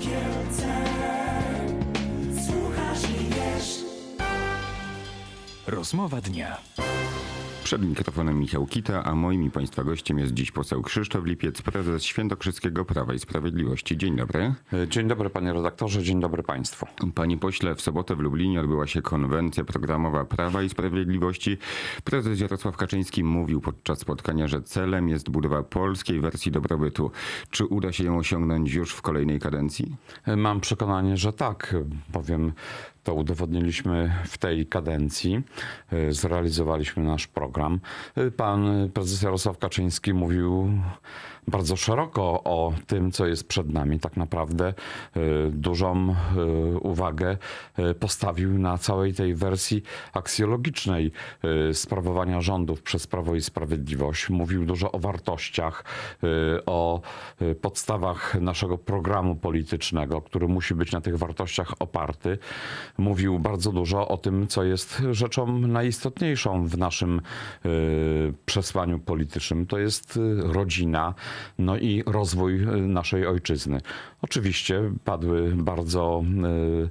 Kielce. Słuchasz i wiesz. Rozmowa dnia. Przed mikrofonem Michał Kita, a moim i Państwa gościem jest dziś poseł Krzysztof Lipiec, prezes Świętokrzyskiego Prawa i Sprawiedliwości. Dzień dobry. Dzień dobry panie redaktorze, dzień dobry państwu. Panie pośle, w sobotę w Lublinie odbyła się konwencja programowa Prawa i Sprawiedliwości. Prezes Jarosław Kaczyński mówił podczas spotkania, że celem jest budowa polskiej wersji dobrobytu. Czy uda się ją osiągnąć już w kolejnej kadencji? Mam przekonanie, że tak, bowiem to udowodniliśmy w tej kadencji. Zrealizowaliśmy nasz program. Pan prezes Jarosław Kaczyński mówił bardzo szeroko o tym, co jest przed nami. Tak naprawdę y, dużą y, uwagę y, postawił na całej tej wersji aksjologicznej sprawowania rządów przez Prawo i Sprawiedliwość. Mówił dużo o wartościach, o podstawach naszego programu politycznego, który musi być na tych wartościach oparty. Mówił bardzo dużo o tym, co jest rzeczą najistotniejszą w naszym przesłaniu politycznym. To jest rodzina, no i rozwój y, naszej ojczyzny. Oczywiście padły bardzo y,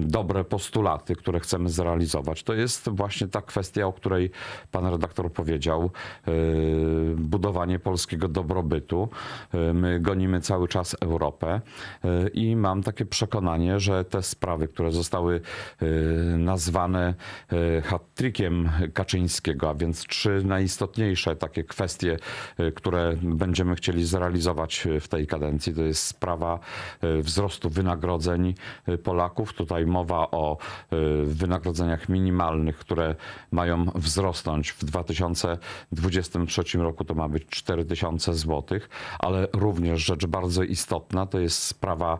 dobre postulaty, które chcemy zrealizować. To jest właśnie ta kwestia, o której pan redaktor powiedział, y, budowanie polskiego dobrobytu. Y, My gonimy cały czas Europę y, i mam takie przekonanie, że te sprawy, które zostały y, nazwane y, hat-trickiem Kaczyńskiego, a więc trzy najistotniejsze takie kwestie, y, które będziemy chcieli zrealizować w tej kadencji, to jest sprawa y, wzrostu wynagrodzeń y, Polaków. Tutaj mowa o y, wynagrodzeniach minimalnych, które mają wzrosnąć w 2023 roku. To ma być 4000 zł, ale również rzecz bardzo istotna to jest sprawa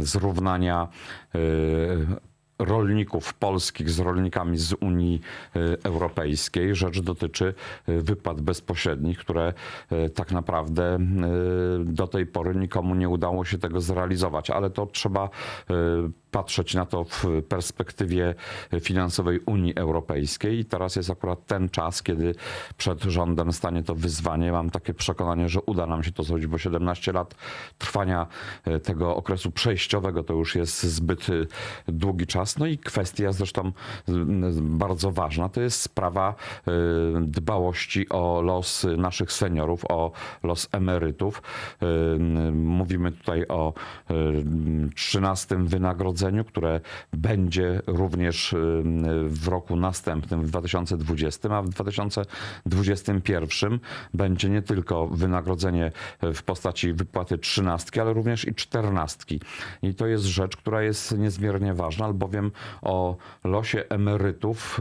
zrównania y, rolników polskich z rolnikami z Unii y, Europejskiej. Rzecz dotyczy y, wypłat bezpośrednich, które y, tak naprawdę do tej pory nikomu nie udało się tego zrealizować, ale to trzeba patrzeć na to w perspektywie finansowej Unii Europejskiej. I teraz jest akurat ten czas, kiedy przed rządem stanie to wyzwanie. Mam takie przekonanie, że uda nam się to zrobić, bo 17 lat trwania e, tego okresu przejściowego to już jest zbyt e, długi czas. No i kwestia zresztą bardzo ważna, to jest sprawa e, dbałości o los naszych seniorów, o los emerytów. Mówimy tutaj o e, 13 wynagrodzeniu, które będzie również y, w roku następnym, w 2020, a w 2021 będzie nie tylko wynagrodzenie w postaci wypłaty trzynastki, ale również i czternastki. I to jest rzecz, która jest niezmiernie ważna, albowiem o losie emerytów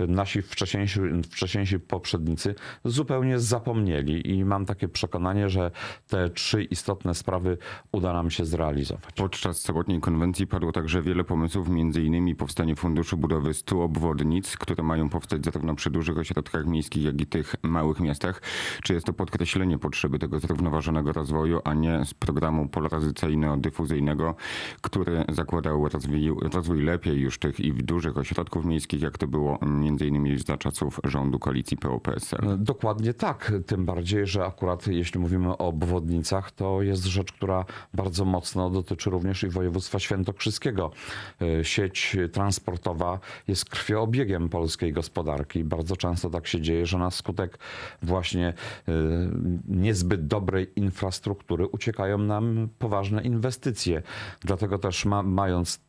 y, nasi wcześniejsi, wcześniejsi poprzednicy zupełnie zapomnieli i mam takie przekonanie, że te trzy istotne sprawy uda nam się zrealizować. Podczas sobotniej konwencji padło także wiele pomysłów, m.in. powstanie Funduszu Budowy 100 obwodnic, które mają powstać zarówno przy dużych ośrodkach miejskich, jak i tych małych miastach. Czy jest to podkreślenie potrzeby tego zrównoważonego rozwoju, a nie z programu polaryzacyjno-dyfuzyjnego, który zakładał rozwój, rozwój lepiej już tych i dużych ośrodków miejskich, jak to było m.in. za czasów rządu koalicji PO-PSL? Dokładnie tak. Tym bardziej, że akurat jeśli mówimy o obwodnicach, to jest rzecz, która bardzo mocno dotyczy również i województwa świętokrzyskiego. E, Sieć transportowa jest krwioobiegiem polskiej gospodarki. Bardzo często tak się dzieje, że na skutek właśnie e, niezbyt dobrej infrastruktury uciekają nam poważne inwestycje. Dlatego też ma, mając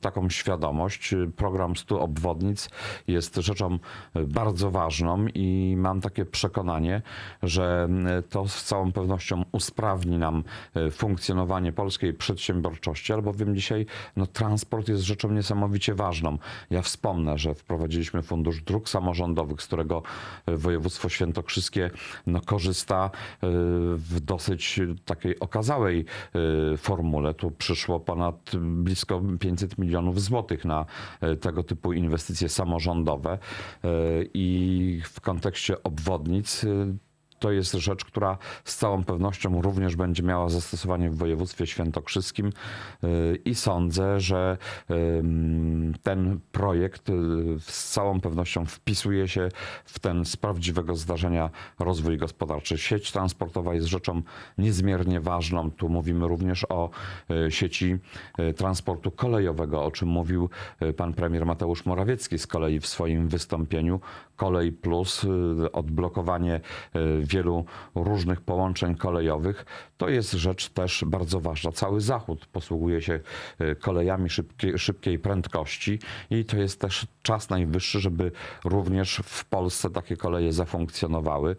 taką świadomość, y, program 100 obwodnic jest rzeczą bardzo ważną i mam takie przekonanie, że to z całą pewnością usprawni nam funkcjonowanie polskiej przedsiębiorczości, albowiem dzisiaj no, transport jest rzeczą niesamowicie ważną. Ja wspomnę, że wprowadziliśmy Fundusz Dróg Samorządowych, z którego y, województwo świętokrzyskie no, korzysta y, w dosyć takiej okazałej y, formule. Tu przyszło ponad blisko 500 milionów złotych na tego typu inwestycje samorządowe i w kontekście obwodnic to jest rzecz, która z całą pewnością również będzie miała zastosowanie w województwie świętokrzyskim y, i sądzę, że ten projekt y, z całą pewnością wpisuje się w ten z prawdziwego zdarzenia rozwój gospodarczy. Sieć transportowa jest rzeczą niezmiernie ważną. Tu mówimy również o y, sieci transportu kolejowego, o czym mówił pan premier Mateusz Morawiecki z kolei w swoim wystąpieniu. Kolej Plus, odblokowanie wielu różnych połączeń kolejowych, to jest rzecz też bardzo ważna. Cały Zachód posługuje się y, kolejami szybkiej, szybkiej prędkości i to jest też czas najwyższy, żeby również w Polsce takie koleje zafunkcjonowały.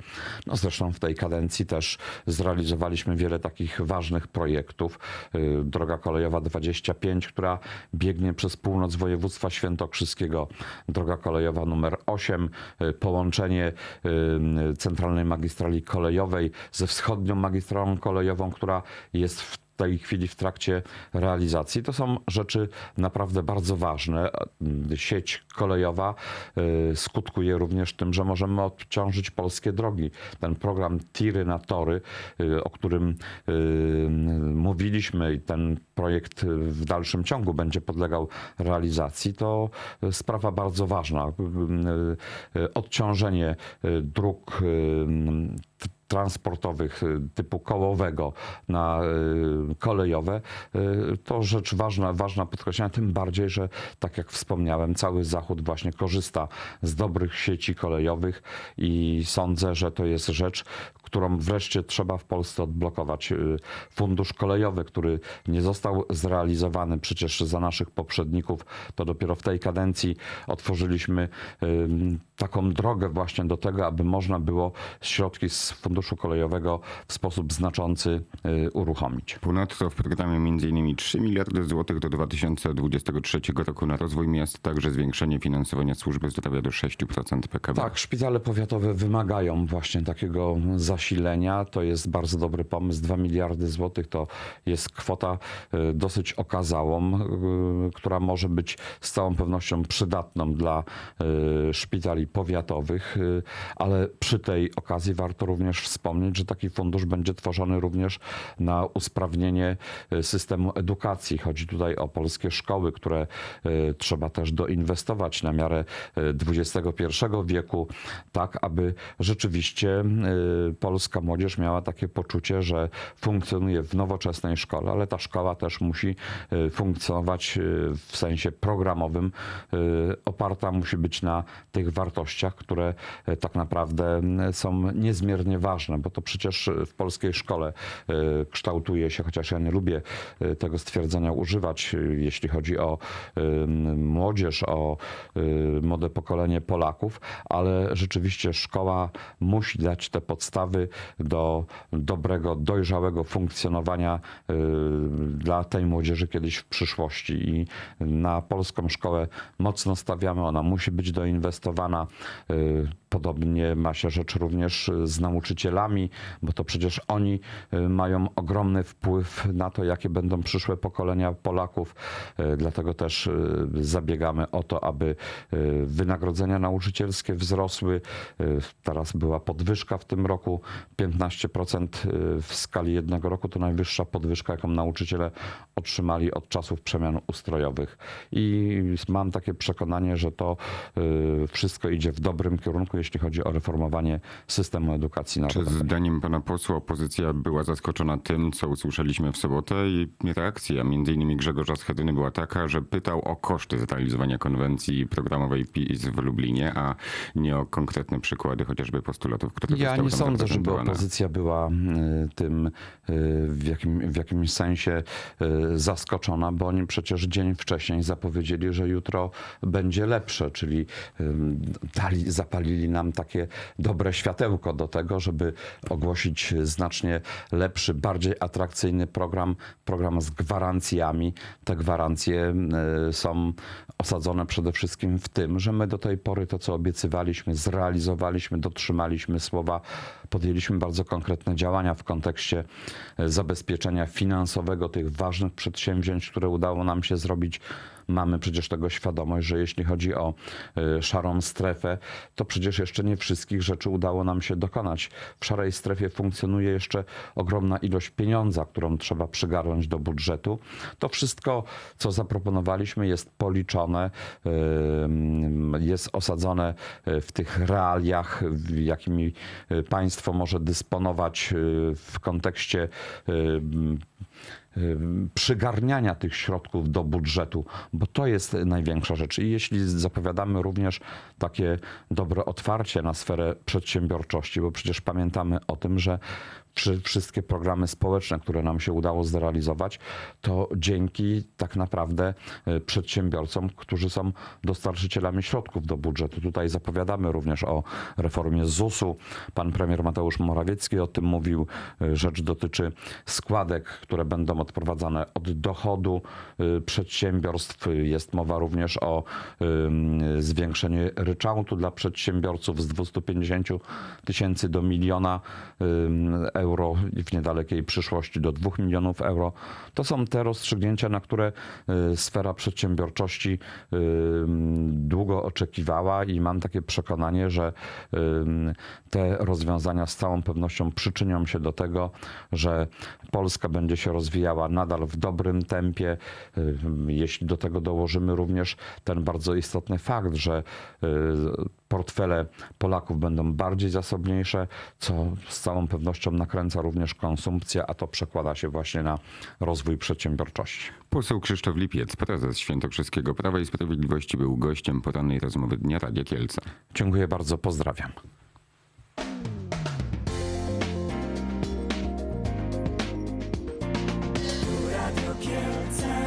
No zresztą w tej kadencji też zrealizowaliśmy wiele takich ważnych projektów. Y, Droga kolejowa 25, która biegnie przez północ województwa świętokrzyskiego. Droga kolejowa numer 8, y, połączenie centralnej magistrali kolejowej ze wschodnią magistralą kolejową, która jest w tej chwili w trakcie realizacji. To są rzeczy naprawdę bardzo ważne. Sieć kolejowa y, skutkuje również tym, że możemy odciążyć polskie drogi. Ten program Tiry na tory, y, o którym y, mówiliśmy i ten projekt w dalszym ciągu będzie podlegał realizacji, to sprawa bardzo ważna. Odciążenie dróg transportowych y, typu kołowego na y, kolejowe, y, to rzecz ważna, ważna podkreślenia, tym bardziej, że tak jak wspomniałem, cały Zachód właśnie korzysta z dobrych sieci kolejowych i sądzę, że to jest rzecz, którą wreszcie trzeba w Polsce odblokować. Fundusz kolejowy, który nie został zrealizowany przecież za naszych poprzedników, to dopiero w tej kadencji otworzyliśmy taką drogę właśnie do tego, aby można było środki z funduszu kolejowego w sposób znaczący y, uruchomić. Ponadto w programie m.in. 3 miliardy złotych do 2023 roku na rozwój miast, także zwiększenie finansowania służby zdrowia do 6% PKB. Tak, szpitale powiatowe wymagają właśnie takiego zasilenia. To jest bardzo dobry pomysł. 2 miliardy złotych to jest kwota y, dosyć okazałą, y, która może być z całą pewnością przydatną dla szpitali powiatowych, ale przy tej okazji warto również wspomnieć, że taki fundusz będzie tworzony również na usprawnienie y, systemu edukacji. Chodzi tutaj o polskie szkoły, które y, trzeba też doinwestować na miarę XXI wieku, tak aby rzeczywiście polska młodzież miała takie poczucie, że funkcjonuje w nowoczesnej szkole, ale ta szkoła też musi funkcjonować w sensie programowym, oparta musi być na tych wartościach, które tak naprawdę są niezmiernie ważne, bo to przecież w polskiej szkole y, kształtuje się, chociaż ja nie lubię y, tego stwierdzenia używać, y, jeśli chodzi o młodzież, o młode pokolenie Polaków, ale rzeczywiście szkoła musi dać te podstawy do dobrego, dojrzałego funkcjonowania dla tej młodzieży kiedyś w przyszłości. I na polską szkołę mocno stawiamy, ona musi być doinwestowana. Y, Podobnie ma się rzecz również z nauczycielami, bo to przecież oni y, mają ogromny wpływ na to, jakie będą przyszłe pokolenia Polaków. Y, Dlatego też y, zabiegamy o to, aby y, wynagrodzenia nauczycielskie wzrosły. Y, Teraz była podwyżka w tym roku 15% w skali jednego roku. To najwyższa podwyżka, jaką nauczyciele otrzymali od czasów przemian ustrojowych. I mam takie przekonanie, że to y, wszystko idzie w dobrym kierunku, jeśli chodzi o reformowanie systemu edukacji Czy narodowej. zdaniem pana posła opozycja była zaskoczona tym, co usłyszeliśmy w sobotę i reakcja między innymi Grzegorza Schetyny była taka, że pytał o koszty zrealizowania konwencji programowej PiS w Lublinie, a nie o konkretne przykłady chociażby postulatów, które Ja nie sądzę, żeby opozycja była y, tym y, w, jakim, w jakimś sensie y, zaskoczona, bo oni przecież dzień wcześniej zapowiedzieli, że jutro będzie lepsze, czyli dali, zapalili nam takie dobre światełko do tego, żeby ogłosić znacznie lepszy, bardziej atrakcyjny program, program z gwarancjami. Te gwarancje y, są osadzone przede wszystkim w tym, że my do tej pory to, co obiecywaliśmy, zrealizowaliśmy, dotrzymaliśmy słowa, podjęliśmy bardzo konkretne działania w kontekście e, zabezpieczenia finansowego tych ważnych przedsięwzięć, które udało nam się zrobić mamy przecież tego świadomość, że jeśli chodzi o y, szarą strefę, to przecież jeszcze nie wszystkich rzeczy udało nam się dokonać. W szarej strefie funkcjonuje jeszcze ogromna ilość pieniądza, którą trzeba przygarnąć do budżetu. To wszystko, co zaproponowaliśmy, jest policzone, y, jest osadzone w tych realiach, jakimi y, państwo może dysponować y, w kontekście y, y, przygarniania tych środków do budżetu, bo to jest największa rzecz. I jeśli zapowiadamy również takie dobre otwarcie na sferę przedsiębiorczości, bo przecież pamiętamy o tym, że przy- wszystkie programy społeczne, które nam się udało zrealizować, to dzięki tak naprawdę y, przedsiębiorcom, którzy są dostarczycielami środków do budżetu. Tutaj zapowiadamy również o reformie ZUS-u. Pan premier Mateusz Morawiecki o tym mówił. Y, Rzecz dotyczy składek, które będą odprowadzane od dochodu y, przedsiębiorstw. Jest mowa również o zwiększeniu ryczałtu dla przedsiębiorców z 250 tysięcy do miliona ym, euro i w niedalekiej przyszłości do 2 milionów euro. To są te rozstrzygnięcia, na które y, sfera przedsiębiorczości ym, długo oczekiwała i mam takie przekonanie, że ym, te rozwiązania z całą pewnością przyczynią się do tego, że Polska będzie się rozwijała nadal w dobrym tempie. Jeśli do tego dołożymy również ten bardzo istotny fakt, że y, portfele Polaków będą bardziej zasobniejsze, co z całą pewnością nakręca również konsumpcję, a to przekłada się właśnie na rozwój przedsiębiorczości. Poseł Krzysztof Lipiec, prezes Świętokrzyskiego Prawa i Sprawiedliwości był gościem porannej rozmowy Dnia Radia Kielce. Dziękuję bardzo, pozdrawiam. Radio Kielce.